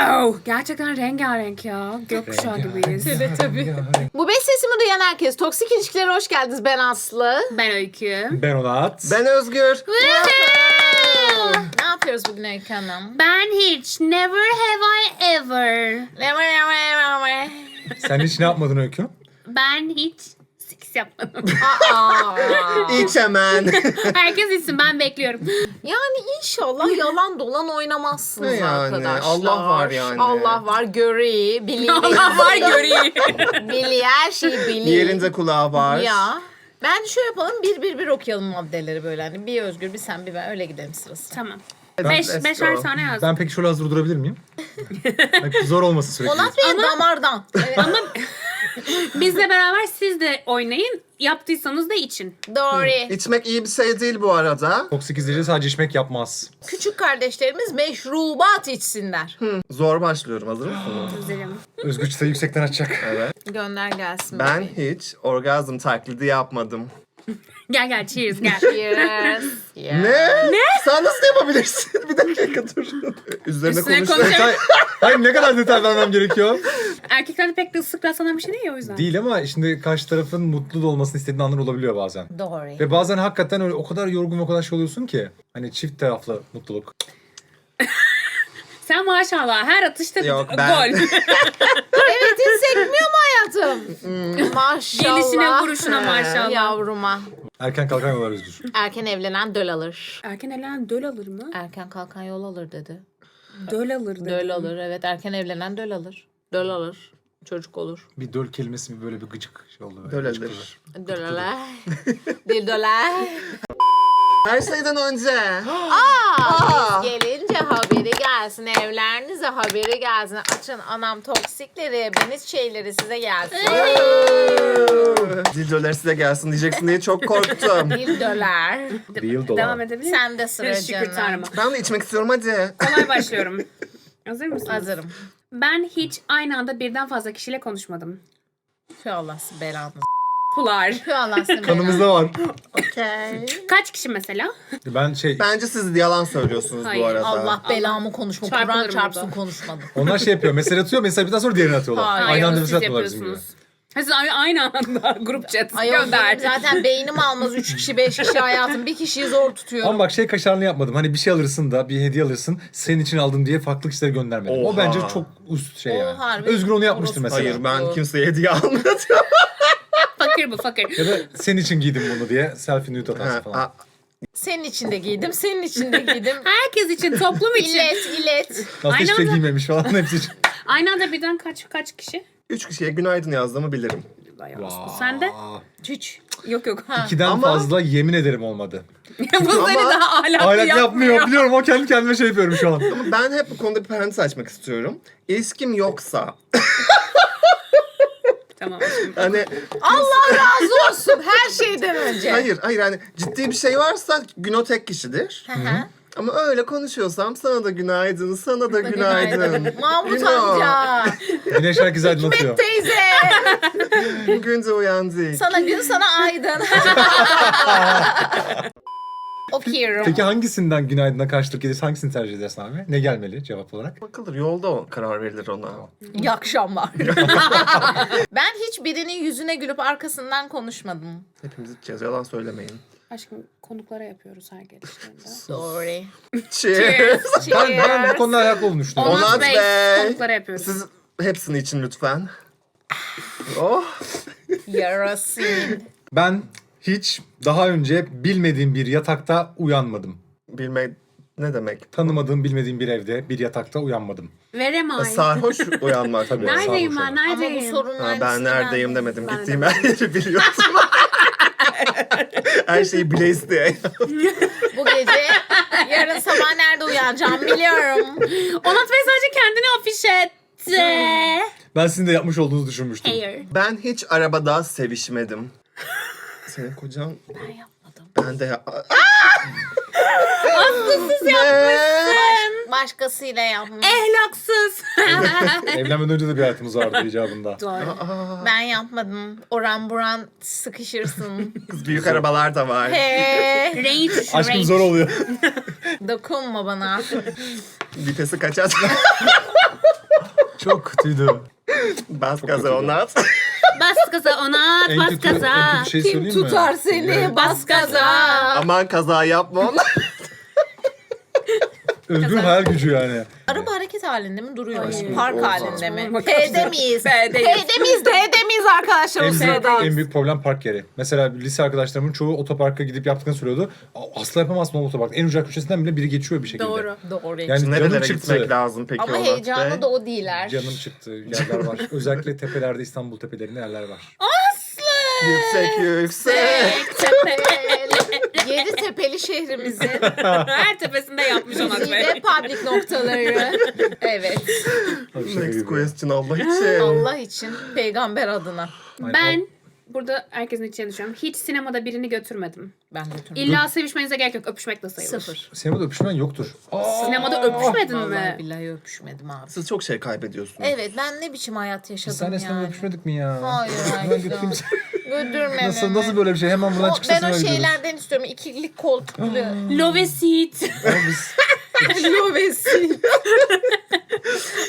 Oh, gerçekten rengarenk ya. Gökkuşağı gibiyiz. Evet tabii. Bu beş sesimi duyan herkes. Toksik ilişkilere hoş geldiniz. Ben Aslı. Ben Öykü. Ben Onat. Ben Özgür. Ne yapıyoruz bugün Öykü Hanım? Ben hiç. Never have I ever. Sen hiç ne yapmadın Öykü? Ben hiç seks yapmadım. Aa. İç hemen. Herkes içsin ben bekliyorum. Yani inşallah yalan dolan oynamazsınız Ne yani? arkadaşlar. Allah var yani. Allah var göreyi, biliyi. Allah var göreyim. Biliyi her şeyi biliyi. Yerinde kulağı var. Ya. Ben şöyle yapalım bir bir bir okuyalım maddeleri böyle hani bir Özgür bir sen bir ben öyle gidelim sırası. tamam. Ben- Beş, beşer tane yazdım. Ben peki şöyle hazır durabilir miyim? Bak, Zor olması sürekli. Onat Bey damardan. Evet. Ama bizle beraber siz de oynayın. Yaptıysanız da için. Doğru. İçmek iyi bir şey değil bu arada. Toksik izleyici sadece içmek yapmaz. Küçük kardeşlerimiz meşrubat içsinler. Zor başlıyorum. Hazır mısınız? Üzerim. Özgür çıtayı yüksekten açacak. Evet. Gönder gelsin. Ben bebeğim. hiç orgazm taklidi yapmadım. Gel gel cheers gel. Yes. yes. Ne? Ne? Sen nasıl yapabilirsin? bir dakika dur. Üzerine Üstüne konuş. konuşalım. Detay, hayır ne kadar detay vermem gerekiyor? Erkeklerde pek de ıslık rastlanan bir şey değil ya o yüzden. Değil ama şimdi karşı tarafın mutlu da olmasını istediğin anlar olabiliyor bazen. Doğru. Ve bazen hakikaten öyle o kadar yorgun ve o kadar şey oluyorsun ki. Hani çift taraflı mutluluk. Sen maşallah her atışta Yok, ben- gol. Evet hiç sekmiyor mu hayatım? Maşallah. Gelişine vuruşuna maşallah. Yavruma. Erken kalkan yollar Özgür. Erken evlenen döl alır. Erken evlenen döl alır mı? Erken kalkan yol alır dedi. Döl alır dedi. Döl alır evet erken evlenen döl alır. Döl alır. Çocuk olur. Bir döl kelimesi bir böyle bir gıcık şey oldu. Böyle. Döl alır. oldu. Döl alır. Dil döler. Her şeyden önce. Aa, biz gelince haberi gelsin. Evlerinize haberi gelsin. Açın anam toksikleri, beniz şeyleri size gelsin. Dildolar size gelsin diyeceksin diye çok korktum. Dil döler. Real dolar. Devam edebilir miyim? Sen de sıra Şükür canım. tanrıma. ben de içmek istiyorum hadi. Kolay başlıyorum. Hazır mısınız? Hazırım. Ben hiç aynı anda birden fazla kişiyle konuşmadım. Şu Allah belanı. Pular. Şu Allah belanı. Kanımızda var. Okey. Kaç kişi mesela? Ben şey Bence siz yalan söylüyorsunuz Hayır, bu arada. Allah belamı konuşma. Kur'an Çarpılırım çarpsın burada. konuşmadım. onlar şey yapıyor. Mesaj atıyor. Mesaj bitten sonra diğerini atıyorlar. Hayır, Aynı anda onu mesaj siz atmıyorlar bizim gibi. yapıyorsunuz. Ha, Siz ay- aynı anda grup chat Ay oğlum gönder. zaten beynim almaz. Üç kişi, beş kişi hayatım. Bir kişiyi zor tutuyorum. Ama bak şey kaşarını yapmadım. Hani bir şey alırsın da bir hediye alırsın. Senin için aldım diye farklı kişilere göndermedim. O Oha. bence çok üst şey yani. harbi Özgür onu yapmıştır orospu. mesela. Hayır ben kimseye hediye almadım. fakir bu fakir. Ya da senin için giydim bunu diye selfie nude atarsın Ha, falan. a- Senin için de giydim, senin için de giydim. Herkes için, toplum için. ilet, ilet. Aslında Aynı hiçbir şey anda- giymemiş falan hepsi için. Aynı anda birden kaç kaç kişi? Üç kişiye günaydın yazdığımı bilirim. Bayağı wow. Sen de? Hiç. Yok yok. İkiden Ama- fazla yemin ederim olmadı. Bu seni Ama- daha ahlaklı Aylak yapmıyor. yapmıyor. Biliyorum o kendi kendime şey yapıyorum şu an. Ama ben hep bu konuda bir parantez açmak istiyorum. İlişkim yoksa Tamam. hani Allah razı olsun her şeyden önce. hayır hayır hani ciddi bir şey varsa gün o tek kişidir. Hı hı. Ama öyle konuşuyorsam sana da günaydın, sana da günaydın. Mahmut know, amca. Güneş herkese aydınlatıyor. Teyze. Bugün de uyandık. Sana gün sana aydın. Okuyorum. Peki hangisinden günaydına karşılık gelirse hangisini tercih edersin abi? Ne gelmeli cevap olarak? Bakılır yolda o karar verilir ona. İyi akşamlar. ben hiç birinin yüzüne gülüp arkasından konuşmadım. Hepimiz içeceğiz yalan söylemeyin. Aşkım konuklara yapıyoruz her gelişlerinde. Sorry. Cheers. Ben, ben bu konuda olduğunu düşünüyorum. Onat Onat Bey, Bey. konuklara yapıyoruz. Siz hepsini için lütfen. Oh. Yarasın. Ben hiç daha önce bilmediğim bir yatakta uyanmadım. Bilmek ne demek? Tanımadığım, bilmediğim bir evde, bir yatakta uyanmadım. Veremay. Sarhoş uyanmak. Tabii. Neredeyim sarhoş ben? olmak. Ama bu Neredeyim? sorunun Ha, aynısını ben neredeyim de- demedim. Ben de Gittiğim her yeri biliyorsun. her şeyi Blaze diye. Bu gece yarın sabah nerede uyanacağım biliyorum. Onat Bey sadece kendini afiş etti. Ben sizin de yapmış olduğunuzu düşünmüştüm. Hayır. Ben hiç arabada sevişmedim. Senin kocan Ben yapmadım. ben de ya... Aslısız yapmışsın. Başkasıyla yapmış. Ehlaksız. Evlenmeden önce de bir hayatımız vardı icabında. Doğru. Aa, Ben yapmadım. Oran buran sıkışırsın. kız büyük arabalar da var. He. Range. Aşkım range. zor oluyor. Dokunma bana. Vitesi kaç at? Çok kötüydü. Bas gaza kötü onat. Bas gaza ona at, En bas kötü, en gaza. kötü şey Kim söyleyeyim mi? tutar seni? Bas gaza. Aman kaza yapma. Özgür hayal gücü yani. Araba hareket halinde mi duruyor? Hayır. Park Olmaz. halinde mi? P'de miyiz? P'deyiz. P'de miyiz? D'de miyiz arkadaşlar o En büyük, sırada? en büyük problem park yeri. Mesela lise arkadaşlarımın çoğu otoparka gidip yaptıklarını söylüyordu. A- Asla yapamazsın o otoparkta. En ucak köşesinden bile biri geçiyor bir şekilde. Doğru. Doğru. Yani canım Nerelere çıktı. gitmek lazım peki Ama Onat heyecanlı Bey? da o değiller. Canım çıktı. Yerler var. Özellikle tepelerde İstanbul tepelerinde yerler var. Yüksek yüksek. Yedi tepeli şehrimizin Her tepesinde yapmış ona zirve be. public noktaları. Evet. Next gibi. question Allah için. Allah için peygamber adına. Ben burada herkesin içine düşüyorum. Hiç sinemada birini götürmedim. Ben götürmem. İlla sevişmenize gerek yok. Öpüşmek de sayılır. Sıfır. Sinemada öpüşmen yoktur. Sinemada öpüşmedin Vallahi mi? billahi öpüşmedim abi. Siz çok şey kaybediyorsunuz. Evet ben ne biçim hayat Biz yaşadım seninle sinemada yani. öpüşmedik mi ya? Hayır, Ben hayır. götüreyim seni. Götürme Nasıl, beni. nasıl böyle bir şey? Hemen buradan O- çıkışta ben o sinemaya gidiyoruz. şeylerden istiyorum. İkilik koltuklu. Love seat. Ama biz Lovesi.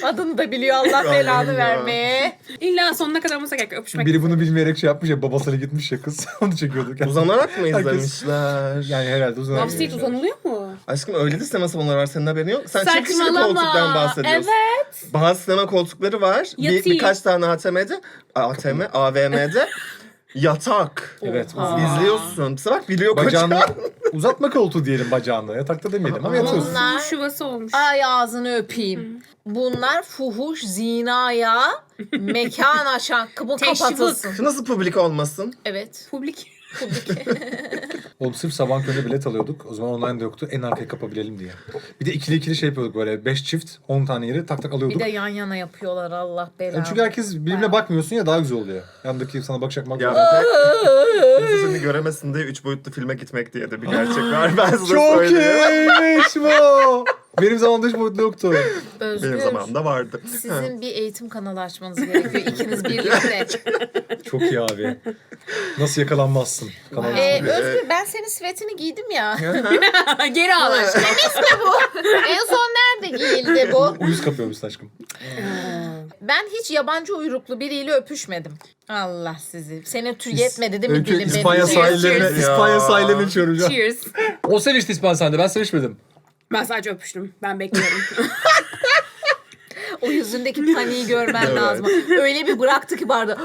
Adını da biliyor Allah belanı ya. vermeye. İlla sonuna kadar olmasa gerek yok. Öpüşmek biri bunu bilmeyerek şey yapmış ya babasıyla gitmiş ya kız. Onu çekiyorduk. Uzanarak mı Herkes- izlemişler? Yani herhalde uzanarak. Love seat uzanılıyor mu? Aşkım öyle de sinema salonları var senin haberin yok. Sen çift kişilik koltuktan bahsediyorsun. Evet. Bazı sinema koltukları var. Bir, Yatayım. birkaç tane ATM'de, ATM, AVM'de yatak. Evet. Oha. İzliyorsun. Bir bak biliyor Bacağını kocan. uzatma koltuğu diyelim bacağını. Yatakta demeyelim ama yatıyorsun. Bunlar şuvası olmuş. ay ağzını öpeyim. Bunlar fuhuş, zinaya, mekan aşan, bu Teşvik. kapatılsın. Nasıl publik olmasın? Evet. Publik. Oğlum sırf sabah köründe bilet alıyorduk. O zaman online de yoktu. En arkaya kapabilelim diye. Bir de ikili ikili şey yapıyorduk böyle. Beş çift, on tane yeri tak tak Bir alıyorduk. de yan yana yapıyorlar Allah belanı. Yani çünkü herkes birbirine bakmıyorsun ya daha güzel oluyor. Yandaki sana bakacak bak. Ya kimse seni göremesin diye üç boyutlu filme gitmek diye de bir gerçek var. Ben size Çok söyleyeyim. iyiymiş bu. Benim zamanımda hiç boyutlu yoktu. Özgür, Benim zamanımda vardı. sizin bir eğitim kanalı açmanız gerekiyor. İkiniz birlikte. Çok iyi abi. Nasıl yakalanmazsın? Kanal ee. Özgür ben senin sweatini giydim ya. Geri al aşkım. en son nerede giyildi bu? Uyuz kapıyormuş aşkım. Ben hiç yabancı uyruklu biriyle öpüşmedim. Allah sizi. Senin tür yetmedi değil mi Öykü dilim İspanya benim? sahillerine, Cheers. İspanya Ya. sahillerine içiyorum. Cheers. O sevişti İspanya sahilinde ben sevişmedim. Ben sadece öpüştüm. Ben bekliyorum. O yüzündeki paniği görmen lazım. Öyle bir bıraktı ki barda.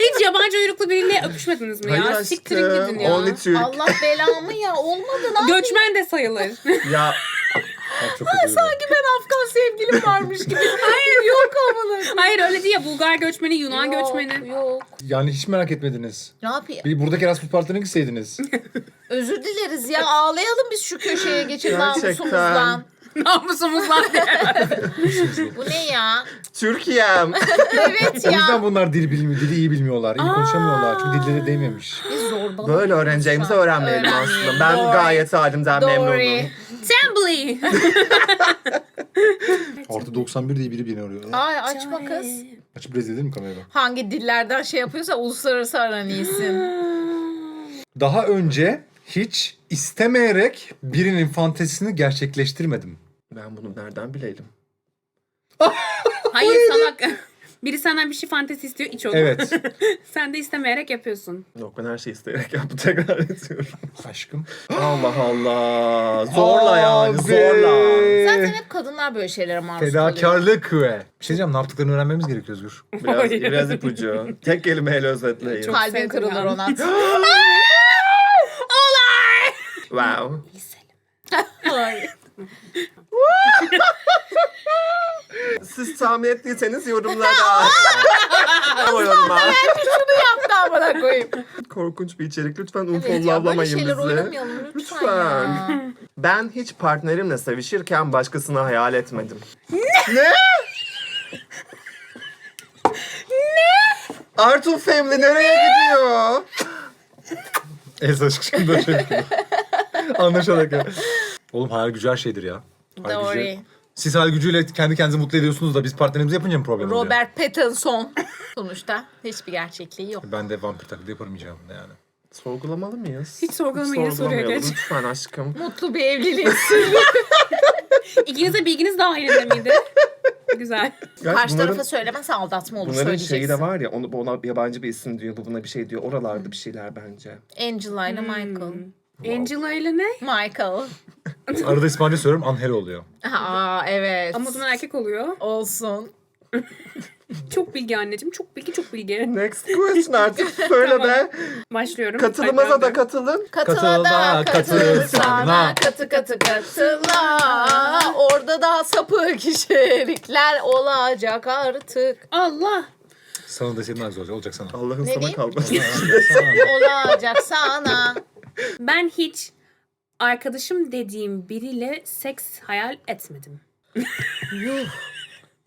Hiç yabancı uyruklu biriyle öpüşmediniz mi ya? Siktirin gidin ya. Only Türk. Allah belamı ya. Olmadı lan. Göçmen de sayılır. Ya çok kötü. Sanki ben Afgan sevgilim varmış gibi. Hayır yok amına. Hayır öyle değil ya. Bulgar göçmeni, Yunan Yok, göçmeni. Yok. Yani hiç merak etmediniz. Ne yapayım? Bir buradaki Erasmus partilerine gitseydiniz. Özür dileriz ya. Ağlayalım biz şu köşeye geçip Gerçekten. namusumuzdan. Namusumuzdan diye. Bu ne ya? Türkiye'm. Evet O yüzden ya. bunlar dil bilmiyor, dili iyi bilmiyorlar, iyi konuşamıyorlar. Çünkü dilleri değmemiş. Biz zorbalık. Böyle öğreneceğimizi öğrenmeyelim aslında. Ben Doğru. gayet halimden memnunum. Tembly. Artı 91 diye biri beni arıyor. Ay açma kız. Açıp rezil edelim mi kamerayı? Hangi dillerden şey yapıyorsa uluslararası aran iyisin. Daha önce hiç istemeyerek birinin fantezisini gerçekleştirmedim. Ben bunu nereden bileyim? Hayır salak. Biri senden bir şey fantezi istiyor iç onu. Evet. Sen de istemeyerek yapıyorsun. Yok ben her şeyi isteyerek yaptım tekrar ediyorum. Aşkım. Allah Allah. Zorla yani Abi. zorla. Zaten hep kadınlar böyle şeylere maruz kalıyor. Fedakarlık ve. Bir şey diyeceğim ne yaptıklarını öğrenmemiz gerekiyor Özgür. Biraz, biraz ipucu. Tek kelimeyle özetleyin. Çok- Kalbin sevdim kırılır ya. ona. Wow. Hayır. Siz tahmin ettiyseniz yorumlara. Ama. Şunu yaptı amına koyayım. Korkunç bir içerik. Lütfen unfollowlamayın şeyler bizi. oynamayalım lütfen, Lütfen. ya. Ben hiç partnerimle sevişirken başkasını hayal etmedim. Ne? ne? Arthur Family nereye gidiyor? Ez aşkım böyle şey. Anlaşarak ya. Oğlum hayal gücü her şeydir ya. Hayal gücü. Doğru. Siz hayal gücüyle kendi kendinizi mutlu ediyorsunuz da biz partnerimizi yapınca mı problem oluyor? Robert Pattinson. Sonuçta hiçbir gerçekliği yok. Ben de vampir taklidi yapamayacağım yani. Sorgulamalı mıyız? Hiç sorgulamayın, sorgulamayalım. geç. Lütfen aşkım. Mutlu bir evliliğin sırrı. İkiniz de bilginiz dahilinde miydi? Güzel. Gerçi Karşı bunların- tarafa söylemezse aldatma olur Bunların söyleyeceksin. şeyi de var ya, onu, ona yabancı bir isim diyor, bu buna bir şey diyor. Oralarda bir şeyler bence. Angela ile Michael. Angela ile ne? Michael. Arada İspanyolca söylüyorum Angel oluyor. Aa evet. Ama o zaman erkek oluyor. Olsun. Çok bilgi anneciğim. Çok bilgi çok bilgi. Next question artık söyle be. Başlıyorum. Katılımıza da katılın. Katıla da katıl sana. katı katı katıla. Orada da sapık kişilikler olacak artık. Allah. Sana da senin ağzı olacak. Olacak sana. Allah'ın Ne sana diyeyim? kalması. Olacak sana. Ben hiç arkadaşım dediğim biriyle seks hayal etmedim.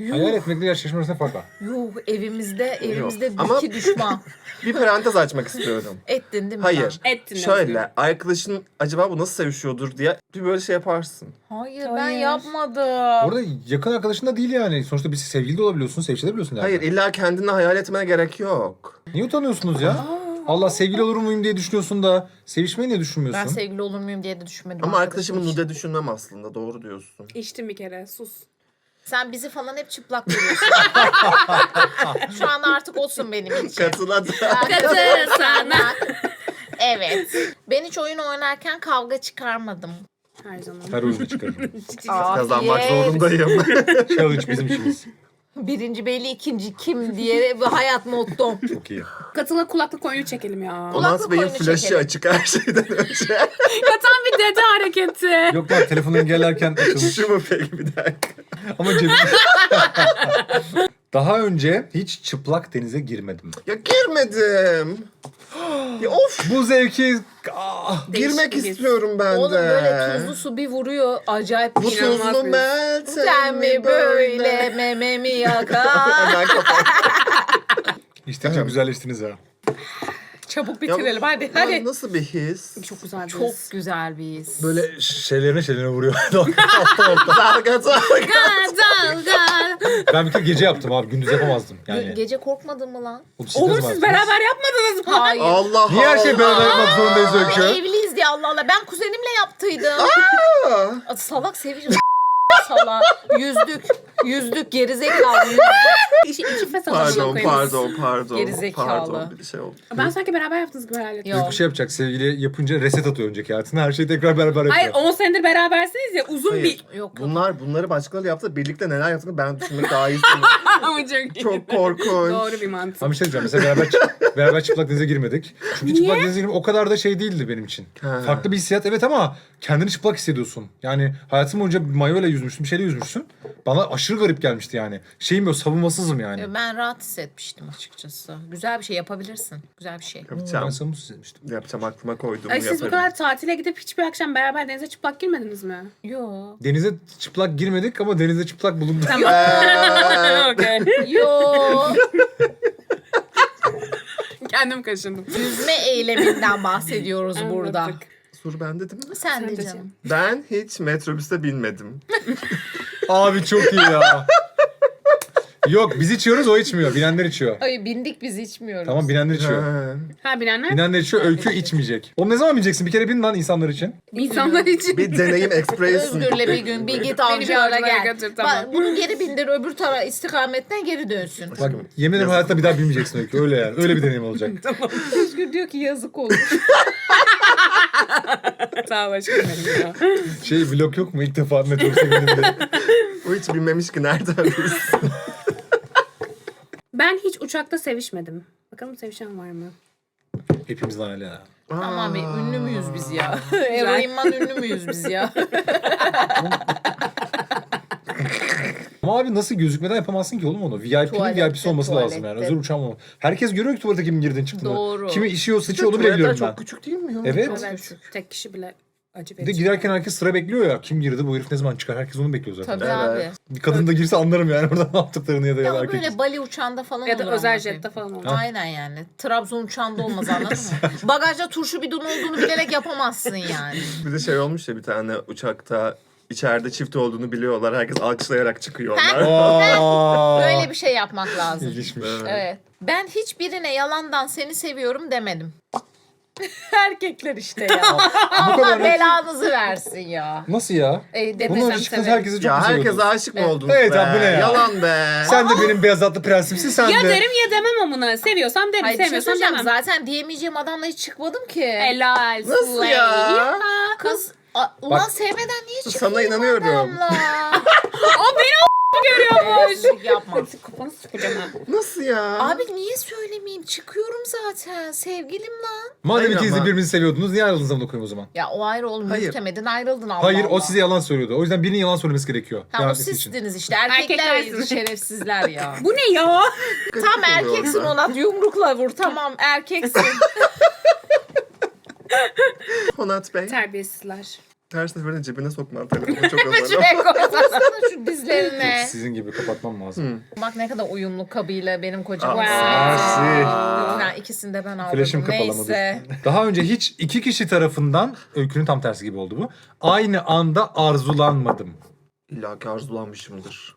Hayal etmekle gerçekleşme arasında fark var. Yuh evimizde evimizde Ama- iki düşman. bir parantez açmak istiyorum. Ettin değil mi? Hayır. Ettin Şöyle arkadaşın acaba bu nasıl sevişiyordur diye bir böyle şey yaparsın. sen? Hayır, ben Hayır. yapmadım. Orada yakın arkadaşın da değil yani. Sonuçta bir sevgili de olabiliyorsun, sevişebiliyorsun yani. Hayır illa kendini hayal etmene gerek yok. Niye utanıyorsunuz ya? Allah sevgili olur muyum diye düşünüyorsun da sevişmeyi niye düşünmüyorsun? Ben sevgili olur muyum diye de düşünmedim. Ama arkadaşım arkadaşımı için. nude düşünmem aslında doğru diyorsun. İçtim bir kere. Sus. Sen bizi falan hep çıplak görüyorsun. Şu an artık olsun benim için. Katıladı. Katıl sana. Evet. Ben hiç oyun oynarken kavga çıkarmadım. Her zaman. Her oyunda çıkarırım. Kazanmak zorundayım. Challenge bizim işimiz. Birinci belli ikinci kim diye bir hayat mottom. Çok iyi. Katıla kulaklık oyunu çekelim ya. Kulaklık Bey'in oyunu flaşı çekelim. açık her şeyden önce. ya tam bir dede hareketi. Yok lan telefonu engellerken açılmış. Şu mu peki bir dakika. Ama cebim... Daha önce hiç çıplak denize girmedim. Ya girmedim. ya of. Bu zevki... Ah! Değişik Girmek bir istiyorum ben Oğlum de. böyle tuzlu su bir vuruyor. Acayip Bu. İnanılmaz tuzlu bir- meltem Sen mi böyle mememi yakar? Hemen kapat. İşte güzelleştiniz ha. Çabuk bitirelim hadi Ya hadi. Nasıl bir his? Çok güzel bir Çok his. güzel bir his. Böyle şeylerine şeylerine vuruyor. Dalga dalga. Dalga. ben bir kere gece yaptım abi. Gündüz yapamazdım. Ge- Yani. Gece korkmadın mı lan? Oğlum siz Oğlum beraber yapmadınız mı? Hayır. Allah Niye her şeyi beraber yapmak zorundayız Öykü? evliyiz diye Allah Allah. Ben kuzenimle yaptıydım. Salak seviyorum. Salak. Yüzdük. Yüzdük gerizekalı. Yüzdük. İşi iki fesat Pardon pardon pardon. Gerizekalı. Pardon bir şey oldu. Ben sanki beraber yaptınız gibi hayal ettim. Bir şey yapacak. Sevgili yapınca reset atıyor önceki hayatına. Her şeyi tekrar beraber yapıyor. Hayır 10 senedir berabersiniz ya uzun Hayır. bir... Yok yok. Bunlar bunları başkaları yaptı. Birlikte neler yaptığını ben düşünmek daha iyi. Ama çok iyi. Çok korkunç. Doğru bir mantık. Ama bir şey diyeceğim. Mesela beraber, beraber çıplak denize girmedik. Çünkü çıplak denize girmek o kadar da şey değildi benim için. Ha. Farklı bir hissiyat evet ama kendini çıplak hissediyorsun. Yani hayatım boyunca mayoyla yüzmüşsün, bir şeyle yüzmüşsün. Bana aşırı garip gelmişti yani. Şeyim yok, savunmasızım yani. Ben rahat hissetmiştim açıkçası. Güzel bir şey yapabilirsin. Güzel bir şey. Ben Yapacağım. savunmasız hissetmiştim. Yapacağım aklıma koyduğumu Ay siz bu yaparım. kadar tatile gidip hiçbir akşam beraber denize çıplak girmediniz mi? Yo. Denize çıplak girmedik ama denize çıplak bulunduk. Tamam. Okey. Yo. Kendim kaşındım. Yüzme eyleminden bahsediyoruz burada. Soru bende değil mi? Sen Sen de canım. Ben hiç metrobüste binmedim. Abi çok iyi ya. Yok biz içiyoruz o içmiyor. Binenler içiyor. Ay bindik biz içmiyoruz. Tamam binenler içiyor. Ha. Ha bilenler Binenler içiyor, öykü içmeyecek. Oğlum ne zaman bineceksin? Bir kere bin lan insanlar için. insanlar için. Bir deneyim express. Özgür'le bir gün bir git bir avcılara avcılara gel. götür, tamam. Bak, bunu geri bindir öbür tara istikametten geri dönsün. Bak yemin ederim hayatta bir daha binmeyeceksin öykü. Öyle yani. Öyle bir deneyim olacak. Özgür diyor ki yazık olur. Sağ ol aşkım benim ya. Şey vlog yok mu ilk defa metrobüse bindiğimde? O hiç bilmemiş ki nereden bilsin. Ben hiç uçakta sevişmedim. Bakalım sevişen var mı? Hepimizin hayali ya. Aman be ünlü müyüz biz ya? Eroinman ünlü müyüz biz ya? Ama abi nasıl gözükmeden yapamazsın ki oğlum onu? VIP'nin Tuvalette, VIP'si olması lazım yani. tuvalette. Özel uçağım olması. Herkes görüyor ki tuvalete kimin girdin çıktığını. Doğru. Kimi işiyor sıçıyor onu bile biliyorum çok ben. küçük değil mi ya? Evet. Çok Evet. küçük. Tek kişi bile acı Bir de verici. girerken herkes sıra bekliyor ya. Kim girdi bu herif ne zaman çıkar? Herkes onu bekliyor zaten. Tabii Evet. abi. Bir kadın da girse anlarım yani orada ne yaptıklarını ya da ya Ya da o erkek. böyle Bali uçağında falan Ya da olur özel ama. jette falan olur. Aynen yani. Trabzon uçağında olmaz anladın mı? Bagajda turşu bidon olduğunu bilerek yapamazsın yani. Bir de şey olmuş ya bir tane uçakta içeride çift olduğunu biliyorlar. Herkes alkışlayarak çıkıyorlar. Aa, Böyle bir şey yapmak lazım. İlginçmiş. Evet. Ben hiçbirine yalandan seni seviyorum demedim. Erkekler işte ya. Bu kadar Allah net. belanızı versin ya. Nasıl ya? E, Bunun önce kız severim. herkese çok Ya güzel herkese oldu. aşık mı oldunuz Evet be? abi, bu ne ya? Yalan be. Sen de benim beyaz atlı prensimsin sen Ya de. derim ya demem amına. Seviyorsam derim, Hayır bir şey sevmiyorsam söyleyeceğim. demem. Zaten diyemeyeceğim adamla hiç çıkmadım ki. Helal. Nasıl slay. ya? Kız a, ulan Bak- sevmeden niye Sana çıkayım inanıyorum. O beni o görüyormuş. Yapma. Kafanı sıkacağım ha. Nasıl ya? Abi niye söylemeyeyim? Çıkıyorum zaten. Sevgilim lan. Madem Hayır ikiniz de ama- birbirinizi seviyordunuz niye ayrıldınız amına koyayım o zaman? Ya o ayrı oğlum. Hayır. Yürütemedin ayrıldın Allah Hayır o Allah. size yalan söylüyordu. O yüzden birinin yalan söylemesi gerekiyor. Ha, o devam etmesi için. sizsiniz işte. Erkekler Erkeklersiniz. şerefsizler ya. Bu ne ya? Tam erkeksin Onat. Yumrukla vur. Tamam erkeksin. Onat Bey. Terbiyesizler. Her seferinde cebine sokma telefonu çok azalıyor. Şuraya koysana şu dizlerine. Sizin gibi kapatmam lazım. Bak ne kadar uyumlu kabıyla benim kocam. Aa, ikisini de ben aldım. Kapalamadı. Neyse. Daha önce hiç iki kişi tarafından öykünün tam tersi gibi oldu bu. Aynı anda arzulanmadım. İlla ki arzulanmışımdır.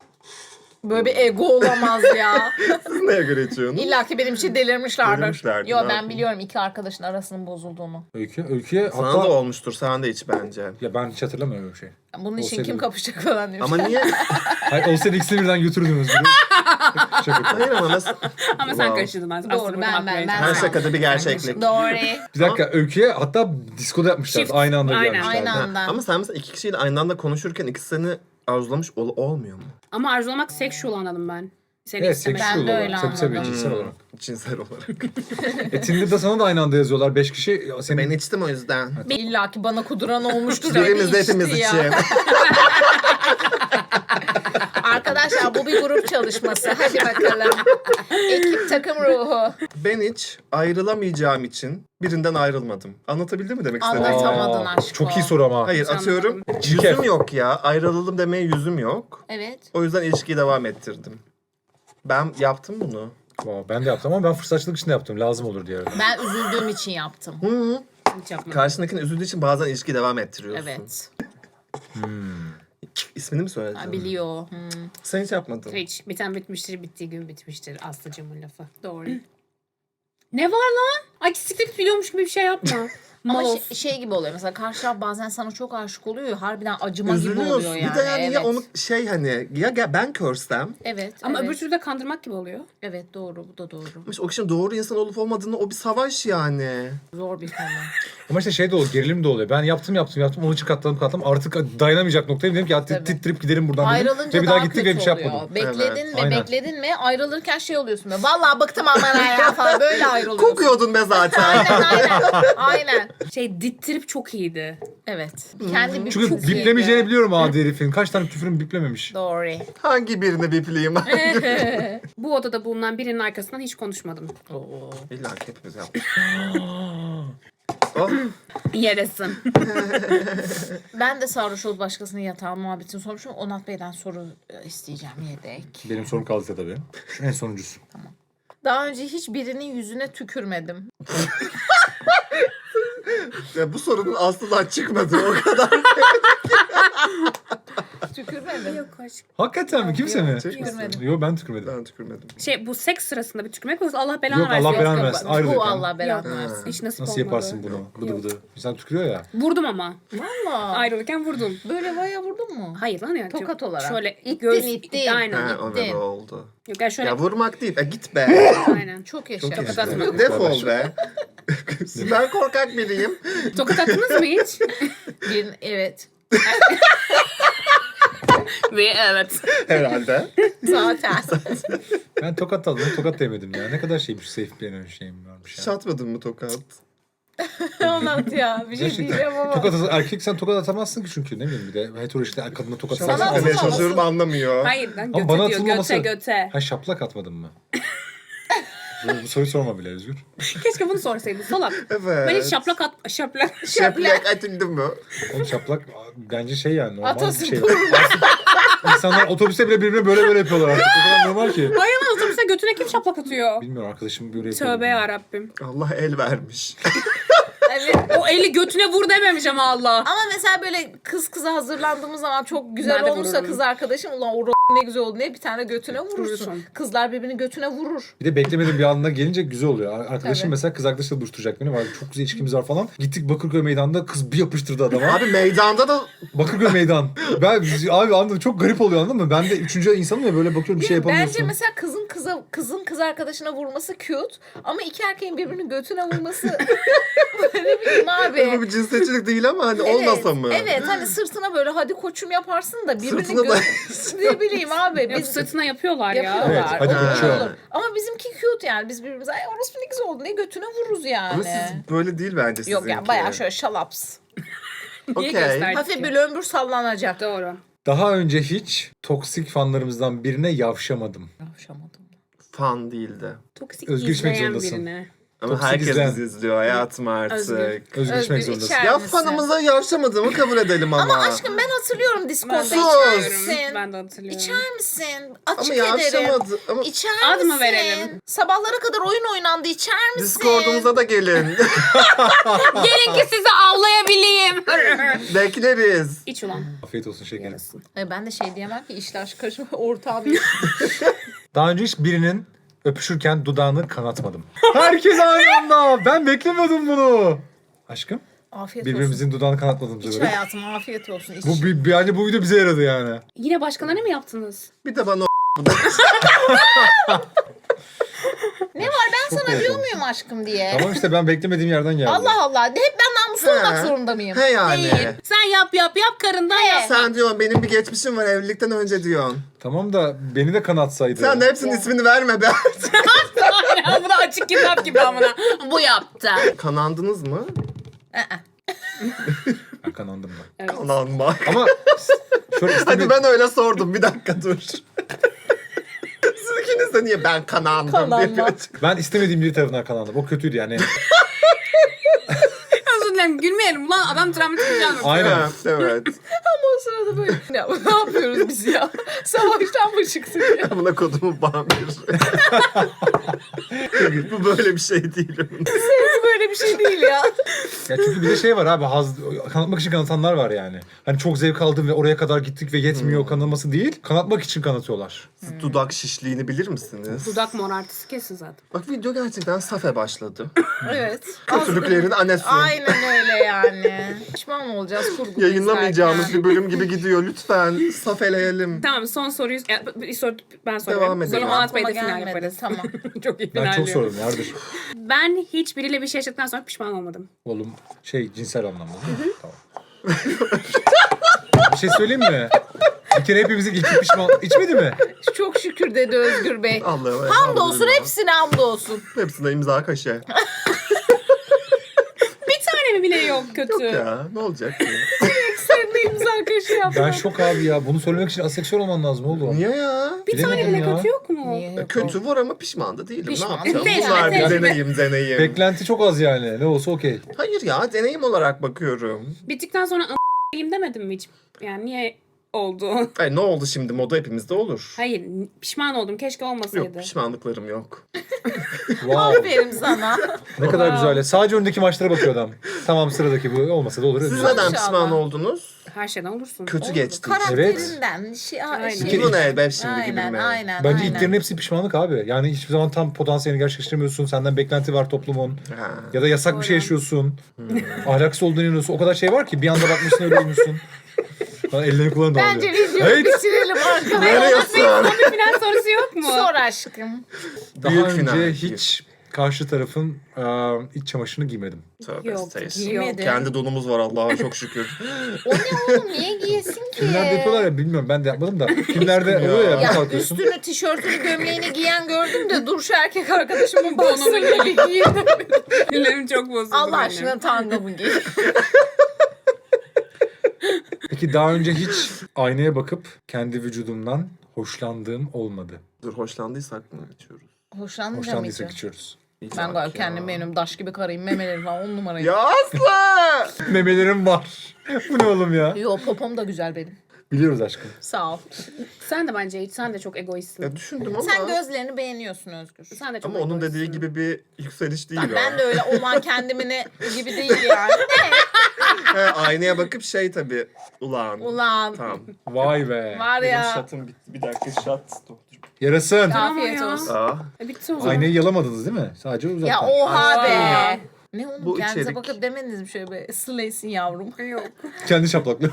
Böyle bir ego olamaz ya. Siz neye göre içiyorsunuz? İlla ki benim için delirmişlerdir. Delirmişlerdir, Yo ne ben yapayım? biliyorum iki arkadaşın arasının bozulduğunu. Öykü, öyküye Sana hatta... da olmuştur. Sen de iç bence. Ya ben hiç hatırlamıyorum öyle bir şey. Bunun için Olsaydı- kim kapışacak falan demiş. Ama niye? Hayır olsaydı ikisini birden götürürdünüz. Şaka. Hayır ama mesela... Ama sen Wow. ben. Doğru, ben- ben- ben- Her şakada bir gerçeklik. Doğru. Bir dakika öyküye hatta diskoda yapmışlar. Çift. Aynı anda Aynen. gelmişlerdi. Aynı anda. Ama sen mesela iki kişiyle aynı anda konuşurken ikisi seni arzulamış ol- olmuyor mu? Ama arzulamak sexual anladım ben. Seni Evet istemek. seksüel Ben de olarak. öyle Tabii tabii anladım. cinsel olarak. Cinsel olarak. E Tinder'da sana da aynı anda yazıyorlar. Beş kişi ya senin... ben içtim o yüzden. İlla ki bana kuduran olmuştur. Birimiz de içti hepimiz ya. için. Arkadaşlar bu bir grup çalışması. Hadi bakalım. Ekip takım ruhu. Ben hiç ayrılamayacağım için birinden ayrılmadım. Anlatabildim mi demek istediğimi? Anlatamadın aşkım. Çok iyi soru ama. Hayır Hiç atıyorum. Yüzüm yok ya. Ayrılalım demeye yüzüm yok. Evet. O yüzden ilişkiyi devam ettirdim. Ben yaptım bunu. Wow, ben de yaptım ama ben fırsatçılık için de yaptım. Lazım olur diye. aradım. Ben üzüldüğüm için yaptım. Hı. Hiç yapmadım. Karşındakinin üzüldüğü için bazen ilişkiyi devam ettiriyorsun. Evet. İsmini mi söyledin? Ha, biliyor. Hmm. Sen hiç yapmadın. Hiç. Biten bitmiştir, bittiği gün bitmiştir. Aslıcımın lafı. Doğru. ne var lan? Ay siktir biliyormuş gibi bir şey yapma. Ama şey, şey gibi oluyor mesela karşı taraf bazen sana çok aşık oluyor ya, harbiden acıma gibi Üzülüyorsun. oluyor yani. Bir de yani evet. ya onu şey hani ya ben körsem Evet. Ama evet. öbür türlü de kandırmak gibi oluyor. Evet doğru bu da doğru. işte o kişinin doğru insan olup olmadığını o bir savaş yani. Zor bir konu. Ama işte şey de oluyor, gerilim de oluyor. Ben yaptım yaptım yaptım, onu çıkarttım katladım. Artık dayanamayacak noktaya dedim ki ya Tabii. titrip gidelim buradan dedim. Ayrılınca Ve bir daha, daha gittik kötü ve bir şey oluyor. yapmadım. Bekledin Evet, mi aynen. bekledin mi ayrılırken şey oluyorsun böyle. Vallahi bıktım aman ya falan böyle ayrılıyorsun. Kokuyordun be zaten. Aynen aynen. aynen. Şey dittirip çok iyiydi. Evet. Kendi bir Çünkü çok biplemeyeceğini iyiydi. biliyorum adi herifin. Kaç tane küfürün biplememiş. Doğru. Hangi birini bipleyeyim? Bu odada bulunan birinin arkasından hiç konuşmadım. İlla ki hepimiz yaptık. oh, Yeresin. Ben de sarhoş olup başkasının yatağı muhabbetini sormuşum. Onat Bey'den soru e, isteyeceğim yedek. Benim sorum kaldı tabii. En sonuncusu. Daha önce hiç birinin yüzüne tükürmedim. Ya bu sorunun aslında çıkmadı o kadar. Tükürmedim. Yok aşk. Hakikaten mi? Kimse mi? Tükürmedim. Yok ben tükürmedim. ben tükürmedim. Şey bu seks sırasında bir tükürmek yoksa Allah belanı Yok, versin. Allah belanı Yok, versin. Ayrı Bu dedim. Allah belanı Yok. versin. Hiç nasip Nasıl olmadı. yaparsın bunu? Bıdı bıdı. İnsan tükürüyor ya. Vurdum ama. Valla. Ayrılırken vurdum. Böyle vaya vurdun mu? Hayır lan ya. Tokat olarak. Şöyle İttin, ittin. Aynen. Ha, o oldu? Yok yani şöyle. Ya vurmak değil. E, git be. Aynen. Çok yaşa. Çok yaşa. atma. Defol be. Ben korkak biriyim. Tokat attınız mı hiç? Bir, evet. Ve evet. Herhalde. Zaten. Ben tokat aldım. Tokat yemedim ya. Ne kadar şeymiş. Safe bir en şeyim varmış ya. Şatmadın mı tokat? Onat ya. Bir şey Gerçekten. diyeceğim ama. Tokat at- erkek sen tokat atamazsın ki çünkü ne bileyim bir de hetero işte kadına tokat atılmaz. Demeye çalışıyorum anlamıyor. Hayır lan Ama göte bana diyor. atılmaması- Göte göte. Ha şaplak atmadın mı? Bu, bu soruyu sorma bile Özgür. Keşke bunu sorsaydın. Salak. Evet. Ben hiç şaplak at... Şaplak. Şaplak atıldı mı? Oğlum şaplak bence şey yani normal Atasın bir şey. İnsanlar otobüste bile birbirine böyle böyle yapıyorlar artık. O kadar normal ki. Hayır lan otobüse götüne kim şaplak atıyor? Bilmiyorum arkadaşım böyle yapıyor. Tövbe yarabbim. Allah el vermiş. Evet. O eli götüne vur dememiş ama Allah. Ama mesela böyle kız kıza hazırlandığımız zaman çok güzel Ben de olursa vururum. kız arkadaşım ulan o ne güzel oldu ne bir tane götüne vurursun. Vurursun. Kızlar birbirini götüne vurur. Bir de beklemediğim bir anda gelince güzel oluyor. Arkadaşım Tabii. mesela kız arkadaşıyla buluşturacak beni. Var, çok güzel ilişkimiz var falan. Gittik Bakırköy meydanında kız bir yapıştırdı adama. Abi meydanda da Bakırköy meydan. Ben abi anladım çok garip oluyor anladın mı? Ben de üçüncü insanım ya böyle bakıyorum bir şey yapamıyorsun. Bence mesela kızın kıza kızın kız arkadaşına vurması cute ama iki erkeğin birbirinin götüne vurması ne bileyim abi. bu bir cinsiyetçilik değil ama hani olmasa mı? Evet hani sırtına böyle hadi koçum yaparsın da birbirini Sırtına da- gö- ne bileyim abi. Biz sırtına yapıyorlar ya. yapıyorlar. Evet, hadi olur. Ama bizimki cute yani biz birbirimize ay orası ne güzel oldu ne götüne vururuz yani. Ama siz böyle değil bence sizinki. Yok yani bayağı şöyle şalaps. Niye Okey. gösterdik Hafif ki? bir lömbür sallanacak. Doğru. Daha önce hiç toksik fanlarımızdan birine yavşamadım. Yavşamadım. Fan değildi. Toksik Özgür içmek izleyen zorundasın. birine. Ama herkes bizi izliyor hayatım artık. Özgür. Özgür içmek Özgür zorundasın. içer. Ya misin? fanımıza yavşamadığımı kabul edelim ama. Ama aşkım ben hatırlıyorum Ben de Discord'da içer hatırlıyorum. misin? Ben de hatırlıyorum. İçer misin? Ama Açık ederim. yavşamadı. Ama İçer Ad mı misin? verelim? Sabahlara kadar oyun oynandı içer misin? Discord'umuza da gelin. Gelin ki sizi avlayabileyim. Bekleriz. İç ulan. Afiyet olsun şekerim. E, ben de şey diyemem ki işler karışma ortağım yok. Daha önce hiç birinin öpüşürken dudağını kanatmadım. Herkes aynı anda. Ben beklemiyordum bunu. Aşkım Afiyet olsun. birbirimizin dudağını kanatmadığımıza İç hayatım afiyet olsun. İç. Bu bir, bence bu video bize yaradı yani. Yine başkalarına mı yaptınız? Bir de bana o ne var ben Çok sana diyor oldu. muyum aşkım diye? Tamam işte ben beklemediğim yerden geldi. Allah Allah. Hep ben namuslu He. olmak zorunda mıyım? He yani. Değil. Sen yap yap yap karından yap. Sen diyorsun benim bir geçmişim var evlilikten önce diyorsun. Tamam da beni de kanatsaydı. Sen de hepsinin ismini verme be. Bu da açık kitap gibi amına. Bu yaptı. Kanandınız mı? Ee, Ben kanandım ben. Evet. Kananma. Ama şöyle Hadi ben öyle sordum. Bir dakika dur. Siz ikiniz de niye ben kanandım Kananma. diye bir açık- Ben istemediğim biri tarafından kanandım. O kötüydü yani. Dilerim gülmeyelim. Ulan adam travmatik bir şey anlatıyor. Aynen. Evet. o sırada böyle ya, ne yapıyoruz biz ya? Savaştan mı çıktık ya? Buna kodumu bamir. Bu böyle bir şey değil. Bir şey değil ya. Ya çünkü bir de şey var abi haz, kanatmak için kanatanlar var yani. Hani çok zevk aldım ve oraya kadar gittik ve yetmiyor Hmm. kanatması değil. Kanatmak için kanatıyorlar. Siz dudak şişliğini bilir misiniz? Dudak morartısı kesin zaten. Bak video gerçekten safe başladı. Evet. Kötülüklerin annesi. Aynen öyle yani. Pişman olacağız kurgu Yayınlamayacağımız bir bölüm gibi gidiyor. Lütfen safeleyelim. Tamam son soruyu soru ben soruyorum. Devam edelim. Sonra Onat Bey de final yaparız. tamam. çok iyi Ben çok sordum yardır. Ben hiç biriyle bir şey yaşadıktan sonra pişman olmadım. Oğlum şey cinsel anlamda değil mi? Tamam. bir şey söyleyeyim mi? Bir kere hepimizin ilk pişman... İçmedi mi? Çok şükür dedi Özgür Bey. Allah'a Hamdolsun hepsine hamdolsun. Hepsine imza kaşe. Bir tane mi bile yok kötü? Yok ya ne olacak ki? İmza kaşı yapma. Ben şok abi ya. Bunu söylemek için aseksüel olman lazım oğlum. Niye ya? Bir tane Bilemedim bile ya. kötü yok mu? Niye yok? Kötü var ama pişman da değilim. Pişman ne yapacağım? değilim, Bunlar bir evet. deneyim deneyim. Beklenti çok az yani. Ne olsa okey. Hayır ya deneyim olarak bakıyorum. Bittikten sonra a**ayım demedim mi hiç? Yani niye oldu? Ay ne oldu şimdi moda hepimizde olur. Hayır pişman oldum keşke olmasaydı. Yok pişmanlıklarım yok. Wow. Aferin sana. ne kadar güzel. ya. Sadece öndeki maçlara bakıyor adam. Tamam sıradaki bu olmasa da olur. Siz Güzel. neden pişman oldunuz? Her şeyden olursun. Kötü geçti. Karakterinden. Şey, Aynen. şey, ne be şimdi gibi aynen, aynen, Bence aynen. ilklerin hepsi pişmanlık abi. Yani hiçbir zaman tam potansiyelini gerçekleştiremiyorsun. Senden beklenti var toplumun. Ha. Ya da yasak bir şey yaşıyorsun. Ahlaksız olduğunu inanıyorsun. O kadar şey var ki bir anda bakmışsın öyle olmuşsun. Lan ellerini kullanın da Bence videoyu Evet. bitirelim arkadaşlar. Nereye sor? Bir final sorusu yok mu? Sor aşkım. Daha Büyük önce final. hiç karşı tarafın aa, iç çamaşırını giymedim. Tövbe Yok, estağfurullah. giymedi. Kendi donumuz var Allah'a çok şükür. O ne oğlum niye giyesin ki? Filmlerde yapıyorlar ya bilmiyorum ben de yapmadım da. Filmlerde Ya. oluyor ya bir Ya kalkıyorsun. üstünü, tişörtünü, gömleğini giyen gördüm de dur şu erkek arkadaşımın donunu gibi giyin. Dilerim çok bozuldu Allah benim. aşkına tangamı giy. Peki daha önce hiç aynaya bakıp kendi vücudumdan hoşlandığım olmadı. Dur hoşlandıysak mı içiyoruz? Hoşlandınca mı Hoşlandıysak içiyoruz. Ben ya. kendim benim daş gibi karayım memelerim falan on numarayım. Ya Aslı! Memelerim var. Bu ne oğlum ya? Yo popom da güzel benim. Biliyoruz aşkım. Sağ ol. Sen de bence hiç. Sen de çok egoistsin. Ya düşündüm ama. Sen gözlerini beğeniyorsun Özgür. Sen de çok Ama onun egoistsin. dediği gibi bir yükseliş değil Ben, o. ben de öyle olan kendimine gibi değil yani. He, aynaya bakıp şey tabii. Ulan. Ulan Tamam. Vay be. var Benim ya. şatım bitti. Bir dakika şat. Yarasın. Afiyet ya. olsun. Aa. E, bitti o zaman. Aynayı yalamadınız değil mi? Sadece uzaktan. Ya oha Ay. be. Ne oğlum Bu kendinize içerik. bakıp demediniz mi şöyle be Slaysin yavrum. Yok. Kendi şaplaklı.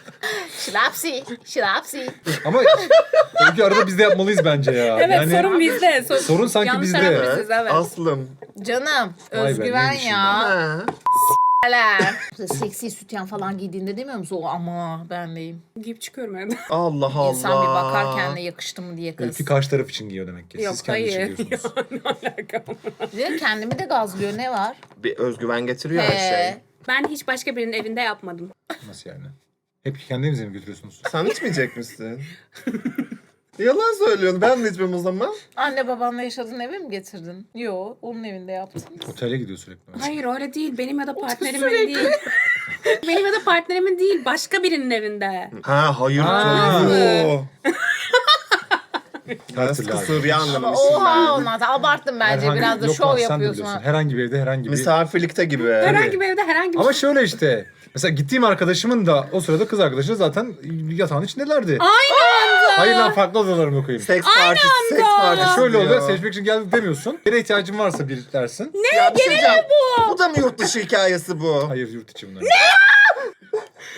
Şilapsi. Şilapsi. Ama öykü arada biz de yapmalıyız bence ya. Evet yani sorun bizde. Sor- sorun sanki Yanlış bizde. biziz, evet. Aslım. Canım Vay be, özgüven neymiş ya. Ha. Seksi sütyen falan giydiğinde demiyor musun? O ama ben deyim. Giyip çıkıyorum evden. Allah Allah. İnsan bir bakar kendine yakıştı mı diye kız. Öykü karşı taraf için giyiyor demek ki. Yok Siz kendi için hayır. giyiyorsunuz. Ya, ne alaka? Ve kendimi de gazlıyor ne var? Bir özgüven getiriyor her şey. He. Ben hiç başka birinin evinde yapmadım. Nasıl yani? Hep kendinize mi götürüyorsunuz? Sen içmeyecek misin? Yalan söylüyorsun. Ben de içmem o zaman. Anne babanla yaşadığın eve mi getirdin? Yo onun evinde yaptın. Otele gidiyor sürekli. Hayır öyle değil. Benim ya da partnerimin sürekli. değil. Benim ya da partnerimin değil. Başka birinin evinde. Ha hayır Ha. tabii. Her Nasıl türlü abi. kısır Ama anlamışım oha ben. olmaz. Abarttın bence Herhangi- biraz da Yok şov sen de yapıyorsun. biliyorsun. ha. Herhangi bir evde herhangi bir... Misafirlikte gibi. Herhangi bir evde herhangi bir Ama şöyle işte. Mesela gittiğim arkadaşımın da o sırada kız arkadaşı zaten yatağın içindelerdi. Aynı anda. Hayır lan farklı odalar mı koyayım? Seks partisi, seks partisi Şöyle oluyor. Seçmek için geldik demiyorsun. Yere ihtiyacın varsa bir dersin. Ya bir şey diyeceğim. Bu da mı yurt dışı hikayesi bu? Hayır yurt içi bunlar.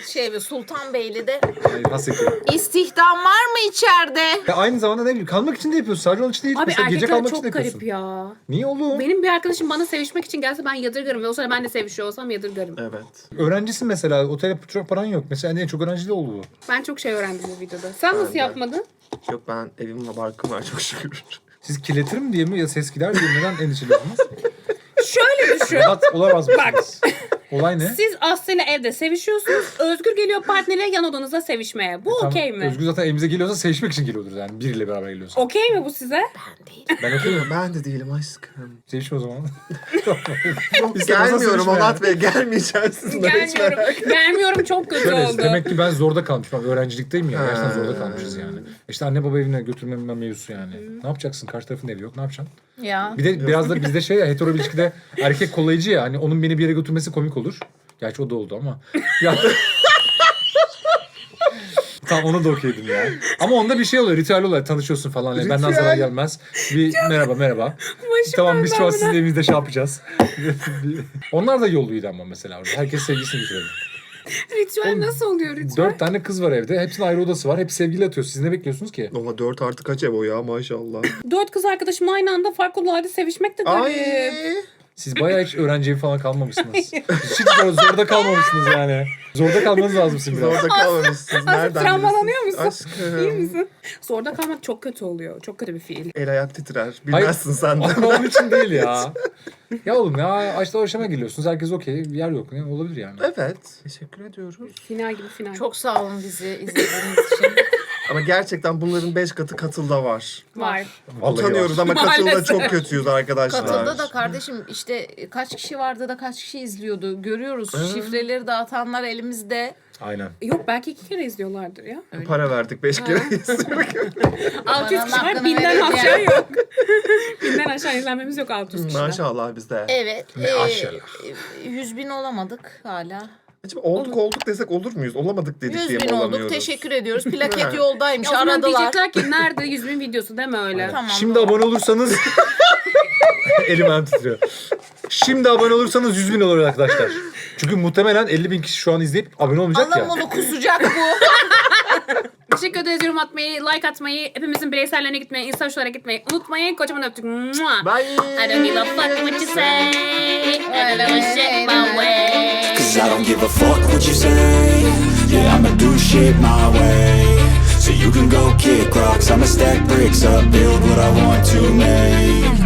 Şey bir Sultanbeyli'de. Hayır haseki. İstihdam var mı içeride? Ya aynı zamanda ne bileyim kalmak için de yapıyorsun. Sadece onun için değil. Abi Mesela gece erkekler kalmak için de çok yapıyorsun. garip ya. Niye oğlum? Benim bir arkadaşım bana sevişmek için gelse ben yadırgarım. Ve o sırada ben de sevişiyor olsam yadırgarım. Evet. Öğrencisin mesela. Otele çok paran yok. Mesela en çok öğrenci de oldu bu. Ben çok şey öğrendim bu videoda. Sen nasıl de. yapmadın? Yok ben evim var, barkım var çok şükür. Siz kirletirim diye mi ya ses gider diye mi? neden endişeliyorsunuz? Şöyle düşün. Rahat olamaz mısınız? Olay ne? Siz Aslı ile evde sevişiyorsunuz. Özgür geliyor partneriyle yan odanızda sevişmeye. Bu Tamam, okey mi? Özgür zaten evimize geliyorsa sevişmek için geliyordur yani. Biriyle beraber geliyorsa. Okey mi bu size? Ben değil. Ben okuyayım. ben de değilim aşkım. Sevişme o zaman. Yok gelmiyorum. Onat Bey gelmeyeceğim sizinle hiç Gelmiyorum. merak Gelmiyorum çok kötü Şöyle oldu. demek ki ben zorda kalmışım. Bak öğrencilikteyim ya. Gerçekten zorda kalmışız yani. İşte anne baba evine götürmeme mevzusu yani. Ne yapacaksın? Karşı tarafın evi yok. Ne yapacaksın? Ya. Bir de biraz da bizde şey ya hetero ilişkide erkek kollayıcı ya. Hani onun beni bir yere götürmesi komik olur. Gerçi o da oldu ama. Ya... Tamam onu da okeydim ya. Ama onda bir şey oluyor. Ritüel oluyor. Tanışıyorsun falan. Yani benden zarar gelmez. Bir merhaba merhaba. Başım Tamam biz şu an sizin evinizde şey yapacağız. Onlar da yolluydu ama mesela orada. Herkes sevgilisini getiriyordu. Ritüel nasıl oluyor ritüel? Dört tane kız var evde. Hepsinin ayrı odası var. Hep sevgili atıyor. Siz ne bekliyorsunuz ki? Ama dört artı kaç ev o ya maşallah. Dört kız arkadaşımla aynı anda farklı odalarda sevişmek de garip. Ay. Siz bayağı hiç öğrenci evi falan kalmamışsınız. hiç zor- zorda kalmamışsınız yani. Zorda kalmanız lazım şimdi biraz. Zorda kalmamışsınız. Nereden travmalanıyor musun? Aşkım. İyi misin? Zorda kalmak çok kötü oluyor. Çok kötü bir fiil. El ayak titrer. Bilmezsin sen de. Onun için değil ya. Ya oğlum ya o aşama geliyorsunuz. Herkes okey. Yer yok. Ne olabilir yani. Evet. Teşekkür ediyoruz. Final gibi final. Çok sağ olun bizi izlediğiniz için. Ama gerçekten bunların beş katı katılda var. var. Vallahi Utanıyoruz var. ama katılda Maalesef. çok kötüyüz arkadaşlar. Katılda da kardeşim işte kaç kişi vardı da kaç kişi izliyordu. Görüyoruz şifreleri dağıtanlar elimizde. Aynen. Yok belki iki kere izliyorlardır ya. Para verdik beş kere. 600 kişi var. hakkını Binden verelim aşağı yani. yok. binden aşağı izlenmemiz yok 600 kişiden. Maşallah bizde. Evet. Ne e, aşağılar. e, 100 bin olamadık hala. Acaba olduk olduk desek olur muyuz? Olamadık dedik 100 diye bin mi olduk. olamıyoruz? Teşekkür ediyoruz. Plaket Ha. yoldaymış. Ya o zaman Aradılar. diyecekler ki nerede 100 bin videosu deme öyle. Tamam. Şimdi abone olursanız... Elim ayağım titriyor. Şimdi abone olursanız 100 bin olur arkadaşlar. Çünkü muhtemelen 50 bin kişi şu an izleyip abone olmayacak ya. Bunu kusacak bu. Teşekkür ederiz yorum atmayı, like atmayı, hepimizin bireysellerine gitmeyi, insta story'lara gitmeyi unutmayın. Kocaman öptük. Mua. Bye. I don't give a fuck what you say. I don't shit my way. Cause I don't give a fuck what you say Yeah, I'ma do shit my way So you can go kick rocks I'ma stack bricks up, build what I want to make